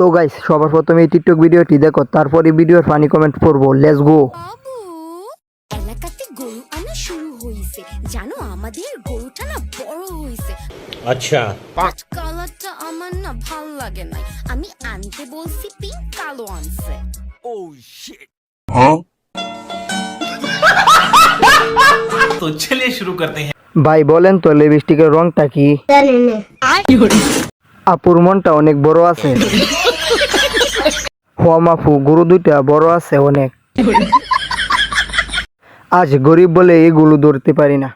তো গাইস সবার প্রথমে এই টিকটক ভিডিওটি দেখো তারপরে ভিডিওর ফানি কমেন্ট করব লেস গো ভাই বলেন তো লিপস্টিকের রংটা কি? আপুর মনটা অনেক বড় আছে। মাফু গরু দুইটা বড় আছে অনেক। আজ গরিব বলে এগুলো ধরতে পারি না।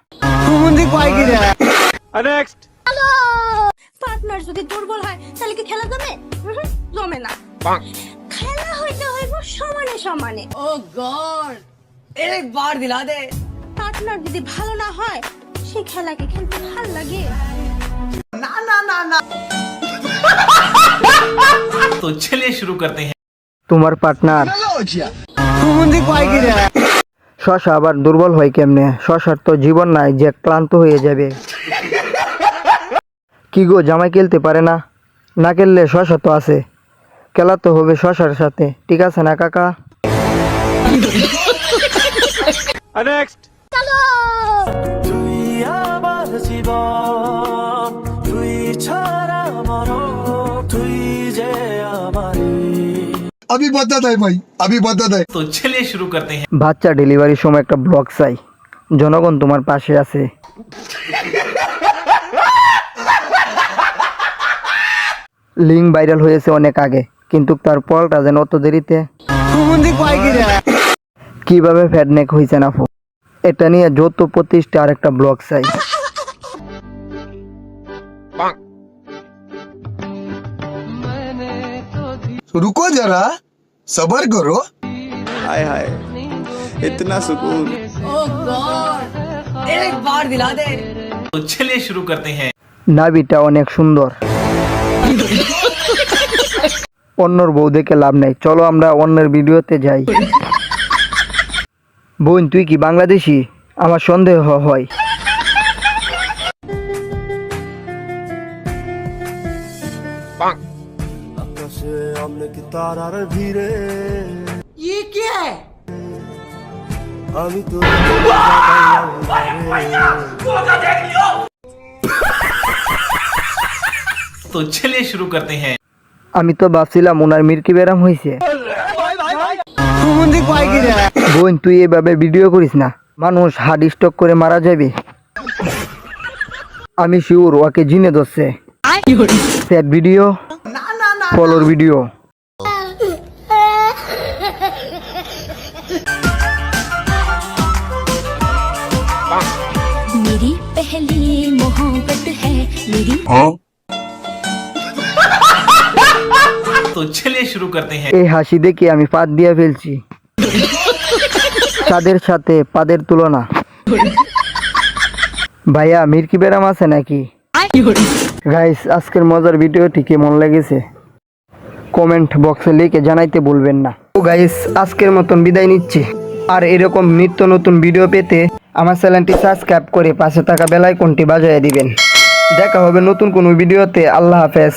পার্টনার যদি ভালো না হয় সে খেলাকে খেলতে লাগে। তো শুরু করতে তোমার পার্টনার শশা আবার দুর্বল হয় কেমনে? শশার তো জীবন নাই যে ক্লান্ত হয়ে যাবে। কি গো জামাই খেলতে পারে না? না খেললে শশা তো আছে। খেলা তো হবে শশার সাথে ঠিক আছে না কাকা? আমি বাধা দেয় ভাই আমি বাধা দেয় তো চলে শুরু করতে হ্যাঁ বাচ্চা ডেলিভারির সময় একটা ব্লগ চাই। জনগণ তোমার পাশে আছে। লিঙ্ক ভাইরাল হয়েছে অনেক আগে কিন্তু তার পলটা যেন অত দেরিতে কীভাবে ফ্যাডনেক হয়েছে না এটা নিয়ে যত প্রতিষ্ঠা আর একটা ব্লগ চাই। रुको जरा सबर करो हाय हाय इतना सुकून ओ गॉड एक बार दिला दे तो चलिए शुरू करते हैं নাবিটা অনেক সুন্দর অন্যর বউ দেখে লাভ নাই চলো আমরা অন্যের ভিডিওতে যাই বোন তুই কি বাংলাদেশি আমার সন্দেহ হয় আকাশে অনেক তারার ভিড়ে আমি তো তো চলে শুরু করতে হ্যাঁ আমি তো ভাবছিলাম ওনার মির্কি ব্যারাম হয়েছে বোন তুই এভাবে ভিডিও করিস না মানুষ হার্ট স্টক করে মারা যাবে আমি শিওর ওকে জিনে ধরছে ভিডিও ফলোর ভিডিও मेरी पहली मोहब्बत है मेरी तो चलिए शुरू करते हैं এই হাসি দেখে আমি পাত দিয়ে ফেলছি তাদের সাথে পাদের তুলনা ভাইয়া মির্কি ব্যারাম আছে নাকি গাইস আজকের মজার ভিডিওটি কেমন লেগেছে কমেন্ট বক্সে লিখে জানাইতে ভুলবেন না। ও গাইস আজকের মতন বিদায় নিচ্ছি। আর এরকম নিত্য নতুন ভিডিও পেতে আমার চ্যানেলটি সাবস্ক্রাইব করে পাশে থাকা বেলাইকনটি বাজায় দিবেন। দেখা হবে নতুন কোনো ভিডিওতে আল্লাহ হাফেজ।